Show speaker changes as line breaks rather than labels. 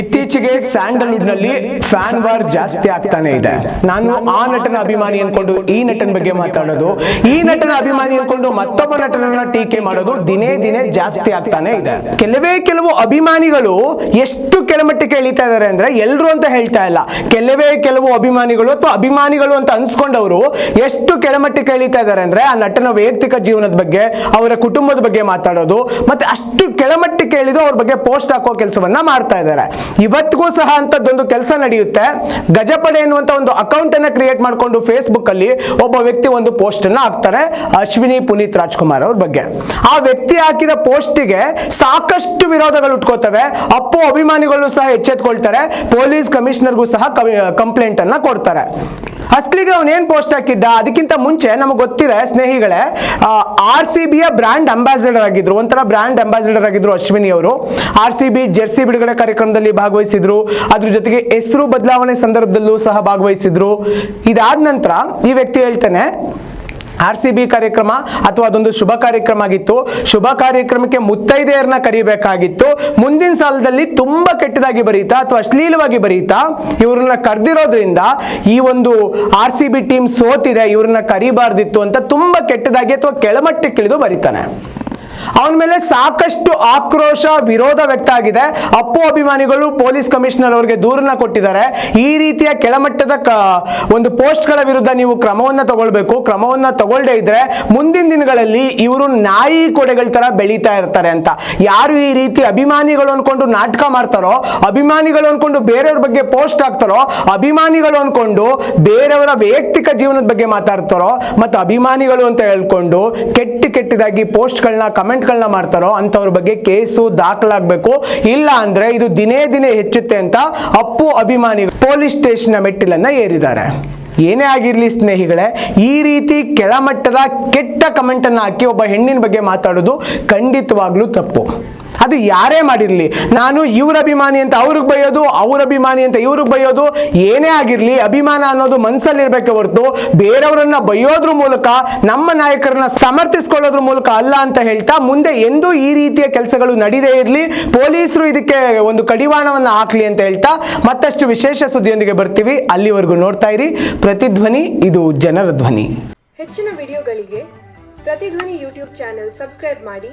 ಇತ್ತೀಚೆಗೆ ಸ್ಯಾಂಡಲ್ವುಡ್ನಲ್ಲಿ fan war ಜಾಸ್ತಿ ಆಗ್ತಾನೆ ಇದೆ. ನಾನು ಆ ನಟನ ಅಭಿಮಾನಿ ಅನ್ಕೊಂಡು ಈ ನಟನ ಬಗ್ಗೆ ಮಾತಾಡೋದು, ಈ ನಟನ ಅಭಿಮಾನಿ ಅನ್ಕೊಂಡು ಮತ್ತೊಬ್ಬ ನಟನನ್ನ ಟೀಕೆ ಮಾಡೋದು ದಿನೇ ದಿನೇ ಜಾಸ್ತಿ ಆಗ್ತಾನೆ ಇದೆ. ಕೆಲವೇ ಕೆಲವು ಅಭಿಮಾನಿಗಳು ಎಷ್ಟು ಕೆಳಮಟ್ಟಕ್ಕೆ ಇಳಿತಾ ಇದಾರೆ ಅಂದ್ರೆ ಎಲ್ರು ಅಂತ ಹೇಳ್ತಾ ಇಲ್ಲ. ಕೆಲವೇ ಕೆಲವು ಅಭಿಮಾನಿಗಳು ಅಥವಾ ಅಭಿಮಾನಿಗಳು ಅಂತ ಅನ್ಸ್ಕೊಂಡವರು ಎಷ್ಟು ಕೆಳಮಟ್ಟಕ್ಕೆ ಇಳಿತಾ ಇದಾರೆ ಅಂದ್ರೆ ಆ ನಟನ ವೈಯಕ್ತಿಕ ಜೀವನದ ಬಗ್ಗೆ, ಅವರ ಕುಟುಂಬದ ಬಗ್ಗೆ ಮಾತಾಡೋದು, ಮತ್ತೆ ಅಷ್ಟು ಕೆಳಮಟ್ಟಕ್ಕೆ ಇಳಿದು ಅವ್ರ ಬಗ್ಗೆ ಪೋಸ್ಟ್ ಹಾಕೋ ಕೆಲಸವನ್ನ ಮಾಡ್ತಾ ಇದ್ದಾರೆ ಇವತ್ತಿಗೂ ಸಹ ಅಂತದ್ದೊಂದು ಕೆಲಸ ನಡೆಯುತ್ತೆ. ಗಜಪಡೆ ಎನ್ನುವಂತ ಒಂದು ಅಕೌಂಟ್ ಅನ್ನ ಕ್ರಿಯೇಟ್ ಮಾಡಿಕೊಂಡು ಫೇಸ್ಬುಕ್ ಅಲ್ಲಿ ಒಬ್ಬ ವ್ಯಕ್ತಿ ಒಂದು ಪೋಸ್ಟ್ ಅನ್ನ ಹಾಕ್ತಾರೆ, ಅಶ್ವಿನಿ ಪುನೀತ್ ರಾಜ್ಕುಮಾರ್ ಅವ್ರ ಬಗ್ಗೆ. ಆ ವ್ಯಕ್ತಿ ಹಾಕಿದ ಪೋಸ್ಟಿಗೆ ಸಾಕಷ್ಟು ವಿರೋಧಗಳು ಉಟ್ಕೋತವೆ. ಅಪ್ಪು ಅಭಿಮಾನಿಗಳು ಸಹ ಎಚ್ಚೆತ್ಕೊಳ್ತಾರೆ, ಪೊಲೀಸ್ ಕಮಿಷನರ್ಗೂ ಸಹ ಕಂಪ್ಲೇಂಟ್ ಅನ್ನ ಕೊಡ್ತಾರೆ. ಅಸ್ಲಿಗೆ ಏನು ಪೋಸ್ಟ್ ಹಾಕಿದ್ದ? ಅದಕ್ಕಿಂತ ಮುಂಚೆ ನಮಗೆ ಗೊತ್ತಿದೆ ಸ್ನೇಹಿಗಳೇ ಆರ್ ಸಿ ಬಿಯ ಬ್ರ್ಯಾಂಡ್ ಅಂಬಾಸಿಡರ್ ಆಗಿದ್ರು. ಒಂಥರ ಬ್ರ್ಯಾಂಡ್ ಅಂಬಾಸಿಡರ್ ಆಗಿದ್ರು ಅಶ್ವಿನಿ ಅವರು. ಆರ್ ಸಿ ಬಿ ಜೆರ್ಸಿ ಬಿಡುಗಡೆ ಕಾರ್ಯಕ್ರಮದಲ್ಲಿ ಭಾಗವಹಿಸಿದ್ರು. ಅದ್ರ ಜೊತೆಗೆ ಹೆಸರು ಬದಲಾವಣೆ ಸಂದರ್ಭದಲ್ಲೂ ಸಹ ಭಾಗವಹಿಸಿದ್ರು. ಇದಾದ ನಂತರ ಈ ವ್ಯಕ್ತಿ ಹೇಳ್ತಾನೆ ಆರ್ ಸಿ ಬಿ ಕಾರ್ಯಕ್ರಮ ಅಥವಾ ಅದೊಂದು ಶುಭ ಕಾರ್ಯಕ್ರಮ ಆಗಿತ್ತು. ಶುಭ ಕಾರ್ಯಕ್ರಮಕ್ಕೆ ಮುತ್ತೈದೆಯರನ್ನ ಕರಿಬೇಕಾಗಿತ್ತು. ಮುಂದಿನ ಸಾಲದಲ್ಲಿ ತುಂಬಾ ಕೆಟ್ಟದಾಗಿ ಬರೀತಾ ಅಥವಾ ಅಶ್ಲೀಲವಾಗಿ ಬರೀತಾ ಇವ್ರನ್ನ ಕರೆದಿರೋದ್ರಿಂದ ಈ ಒಂದು ಆರ್ ಸಿ ಬಿ ಟೀಮ್ ಸೋತಿದೆ, ಇವ್ರನ್ನ ಕರಿಬಾರ್ದಿತ್ತು ಅಂತ ತುಂಬಾ ಕೆಟ್ಟದಾಗಿ ಅಥವಾ ಕೆಳಮಟ್ಟಕ್ಕೆ ಇಳಿದು ಬರೀತಾನೆ. ಅವನ ಮೇಲೆ ಸಾಕಷ್ಟು ಆಕ್ರೋಶ, ವಿರೋಧ ವ್ಯಕ್ತ ಆಗಿದೆ. ಅಪ್ಪು ಅಭಿಮಾನಿಗಳು ಪೊಲೀಸ್ ಕಮಿಷನರ್ ಅವರಿಗೆ ದೂರನ್ನ ಕೊಟ್ಟಿದ್ದಾರೆ. ಈ ರೀತಿಯ ಕೆಳಮಟ್ಟದ ಒಂದು ಪೋಸ್ಟ್ಗಳ ವಿರುದ್ಧ ನೀವು ಕ್ರಮವನ್ನ ತಗೊಳ್ಬೇಕು. ಕ್ರಮವನ್ನ ತಗೊಳ್ಳದೆ ಇದ್ರೆ ಮುಂದಿನ ದಿನಗಳಲ್ಲಿ ಇವರು ನಾಯಿ ಕೊಡೆಗಳ ತರ ಬೆಳೀತಾ ಇರ್ತಾರೆ ಅಂತ. ಯಾರು ಈ ರೀತಿ ಅಭಿಮಾನಿಗಳು ಅನ್ಕೊಂಡು ನಾಟಕ ಮಾಡ್ತಾರೋ, ಅಭಿಮಾನಿಗಳು ಅನ್ಕೊಂಡು ಬೇರೆಯವ್ರ ಬಗ್ಗೆ ಪೋಸ್ಟ್ ಹಾಕ್ತಾರೋ, ಅಭಿಮಾನಿಗಳು ಅನ್ಕೊಂಡು ಬೇರೆಯವರ ವೈಯಕ್ತಿಕ ಜೀವನದ ಬಗ್ಗೆ ಮಾತಾಡ್ತಾರೋ, ಮತ್ತು ಅಭಿಮಾನಿಗಳು ಅಂತ ಹೇಳ್ಕೊಂಡು ಕೆಟ್ಟ ಕೆಟ್ಟದಾಗಿ ಪೋಸ್ಟ್ಗಳನ್ನ ಕಮೆಂಟ್ಗಳನ್ನ ಮಾಡ್ತಾರೋ ಅಂಥವ್ರ ಬಗ್ಗೆ ಕೇಸು ದಾಖಲಾಗಬೇಕು. ಇಲ್ಲ ಅಂದ್ರೆ ಇದು ದಿನೇ ದಿನೇ ಹೆಚ್ಚುತ್ತೆ ಅಂತ ಅಪ್ಪು ಅಭಿಮಾನಿ ಪೊಲೀಸ್ ಸ್ಟೇಷನ್ ಮೆಟ್ಟಿಲನ್ನ ಏರಿದ್ದಾರೆ. ಏನೇ ಆಗಿರ್ಲಿ ಸ್ನೇಹಿಗಳೇ, ಈ ರೀತಿ ಕೆಳಮಟ್ಟದ ಕೆಟ್ಟ ಕಮೆಂಟ್ ಅನ್ನ ಹಾಕಿ ಒಬ್ಬ ಹೆಣ್ಣಿನ ಬಗ್ಗೆ ಮಾತಾಡೋದು ಖಂಡಿತವಾಗ್ಲೂ ತಪ್ಪು. ಅದು ಯಾರೇ ಮಾಡಿರಲಿ, ನಾನು ಇವ್ರ ಅಭಿಮಾನಿ ಅಂತ ಅವ್ರಿಗೆ ಬೈಯೋದು, ಅವ್ರ ಅಭಿಮಾನಿ ಅಂತ ಇವ್ರಿಗೆ ಬೈಯೋದು, ಏನೇ ಆಗಿರಲಿ, ಅಭಿಮಾನ ಅನ್ನೋದು ಮನಸ್ಸಲ್ಲಿ ಇರಬೇಕೆ ಹೊರತು ಬೇರೆಯವರನ್ನ ಬೈಯೋದ್ರ ಮೂಲಕ, ನಮ್ಮ ನಾಯಕರನ್ನ ಸಮರ್ಥಿಸ್ಕೊಳ್ಳೋದ್ರ ಮೂಲಕ ಅಲ್ಲ ಅಂತ ಹೇಳ್ತಾ ಮುಂದೆ ಎಂದೂ ಈ ರೀತಿಯ ಕೆಲಸಗಳು ನಡೀದೇ ಇರಲಿ, ಪೊಲೀಸರು ಇದಕ್ಕೆ ಒಂದು ಕಡಿವಾಣವನ್ನು ಹಾಕ್ಲಿ ಅಂತ ಹೇಳ್ತಾ ಮತ್ತಷ್ಟು ವಿಶೇಷ ಸುದ್ದಿಯೊಂದಿಗೆ ಬರ್ತೀವಿ. ಅಲ್ಲಿವರೆಗೂ ನೋಡ್ತಾ ಇರಿ. ಪ್ರತಿಧ್ವನಿ, ಇದು ಜನರ ಧ್ವನಿ.
ಹೆಚ್ಚಿನ ವಿಡಿಯೋಗಳಿಗೆ ಪ್ರತಿಧ್ವನಿ ಯೂಟ್ಯೂಬ್ ಚಾನೆಲ್ ಸಬ್ಸ್ಕ್ರೈಬ್ ಮಾಡಿ.